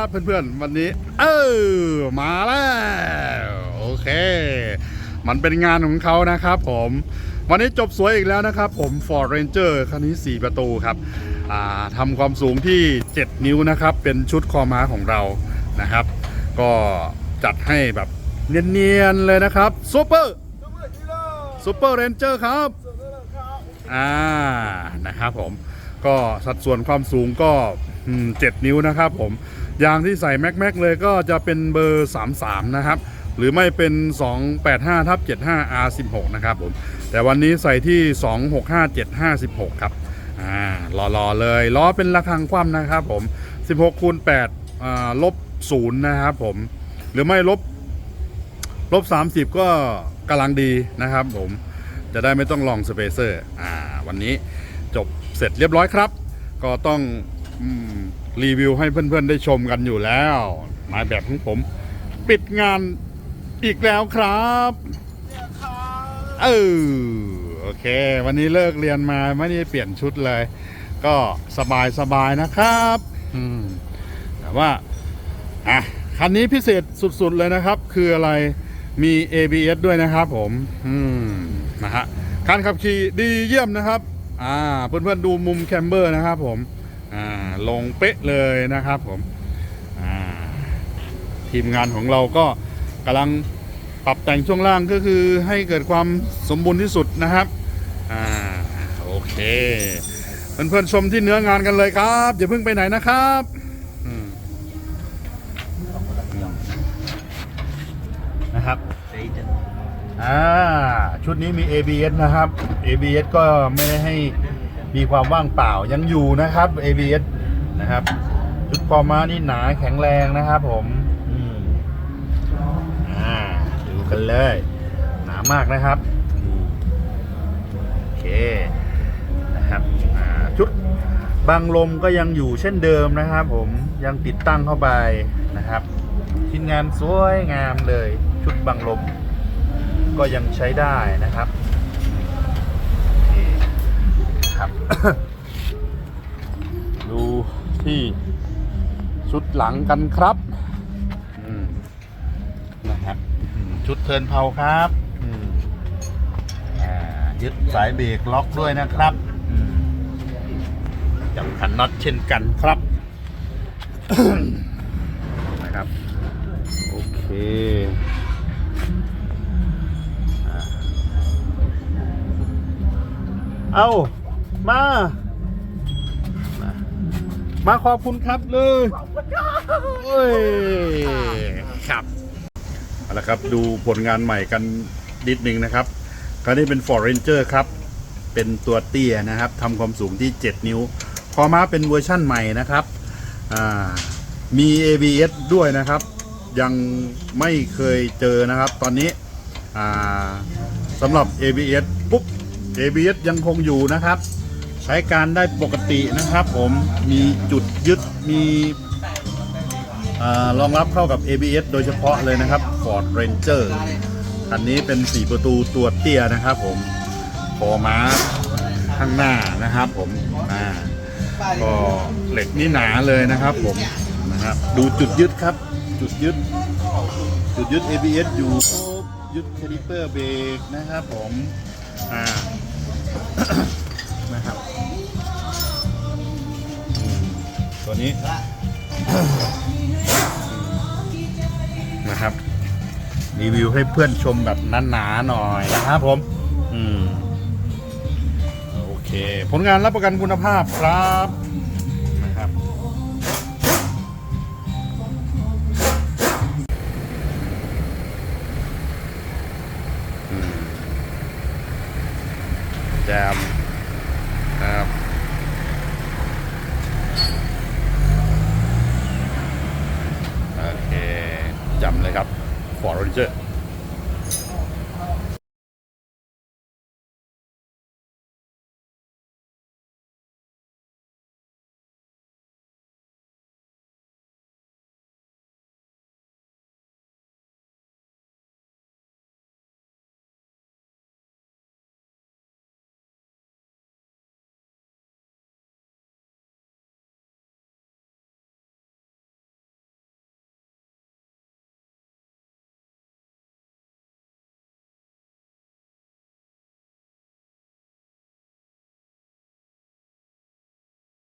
ครับเพื่อนๆ วันนี้ เออมาแล้วโอเค มันเป็นงานของเขานะครับผม วันนี้จบสวยอีกแล้วนะครับผม Ford Ranger คันนี้ 4 ประตูครับทำความสูงที่ 7 นิ้วนะครับ เป็นชุดคอม้าของเรานะครับ ก็จัดให้แบบเนียนๆเลยนะครับซูเปอร์ซูเปอร์เรนเจอร์ครับอ่านะครับผมก็สัดส่วนความสูงก็ 7 นิ้วนะครับผม ยางที่ใส่แม็กแม็กเลยก็จะเป็นเบอร์ 33 นะครับ หรือไม่เป็น 285ทับ75 R16 นะครับผม แต่วันนี้ใส่ที่ 265 7516ครับ อ่ารอๆเลย ล้อเป็นระฆังคว่ำนะครับผม 16คูณ8อ่าลบ0นะครับผม หรือไม่ลบลบ 30 ก็กำลังดีนะครับผมจะได้ไม่ต้องลองสเปเซอร์อ่าวันนี้จบเสร็จเรียบร้อยครับ ก็ต้องอม รีวิวให้เพื่อนๆได้ชมกันอยู่แล้วหมายแบบของผม ปิดงานอีกแล้วครับเออโอเค วันนี้เลิกเรียนมาไม่ได้เปลี่ยนชุดเลย ก็สบายสบายๆนะครับ อืมแต่ว่าอะคันนี้พิเศษสุดๆเลยนะครับ คืออะไรมี ABS ด้วยนะครับผม อืมนะฮะการขับขี่ดีเยี่ยมนะครับ อ่า เพื่อนๆดูมุมแคมเบอร์นะครับผมอ่า ลงเป๊ะเลยนะครับผมทีมงานของเราก็กำลังปรับแต่งช่วงล่างก็คือให้เกิดความสมบูรณ์ที่สุดนะครับอ่าโอเค เพื่อนๆชมที่เนื้องานกันเลยครับอย่าเพิ่งไปไหนนะครับนะครับอ่าชุดนี้มี ABS นะครับ ABS ก็ไม่ได้ให้ มีความว่างเปล่ายังอยู่นะครับ ABS นะครับชุดคอมานี่หนาแข็งแรงนะครับผมอืมอ่าดูกันเลย หนามากนะครับโอเคนะครับอ่าชุดบังลมก็ยังอยู่เช่นเดิมนะครับ ผมยังติดตั้งเข้าไปนะครับชิ้นงานสวยงามเลย ชุดบังลมก็ยังใช้ได้นะครับ ครับ ดูที่ชุดหลังกันครับนะครับชุดเทินเผาครับยึดสายเบรกล็อกด้วยนะครับจับขันน็อตเช่นกันครับนะครับ โอเคเอา มามา มาขอบคุณครับเลยเอ้ยครับเอาละครับดูผลงานใหม่กันนิดนึงนะครับคราวนี้เป็น Ford Ranger ครับ เป็นตัวเตี้ยนะครับทำความสูงที่ 7 นิ้ว พอมาเป็นเวอร์ชั่นใหม่นะครับมี ABS ด้วยนะครับ ยังไม่เคยเจอนะครับ ตอนนี้สำหรับ ABS ปุ๊บ ABS ยังคงอยู่นะครับ ช้การได้ปกตินะครับผมมีจุดยึดมีรองรับเข้ากับ ABS โดยเฉพาะเลยนะครับ Ford Ranger คันนี้เป็น 4 ประตูตัวเตี้ยนะครับผมคอมาข้างหน้านะครับผมอ่าก็เหล็กนี่หนาเลยนะครับผมนะครับดูจุดยึดครับ จุดยึด จุดยึด ABS อยู่ยึดคาลิเปอร์เบรกนะครับผมอ่า ตัวนี้ นะครับ รีวิวให้เพื่อนชมแบบหนาๆหน่อยนะครับผม อืม โอเค ผลงานรับประกันคุณภาพครับนะครับอืมแจมครับ โอ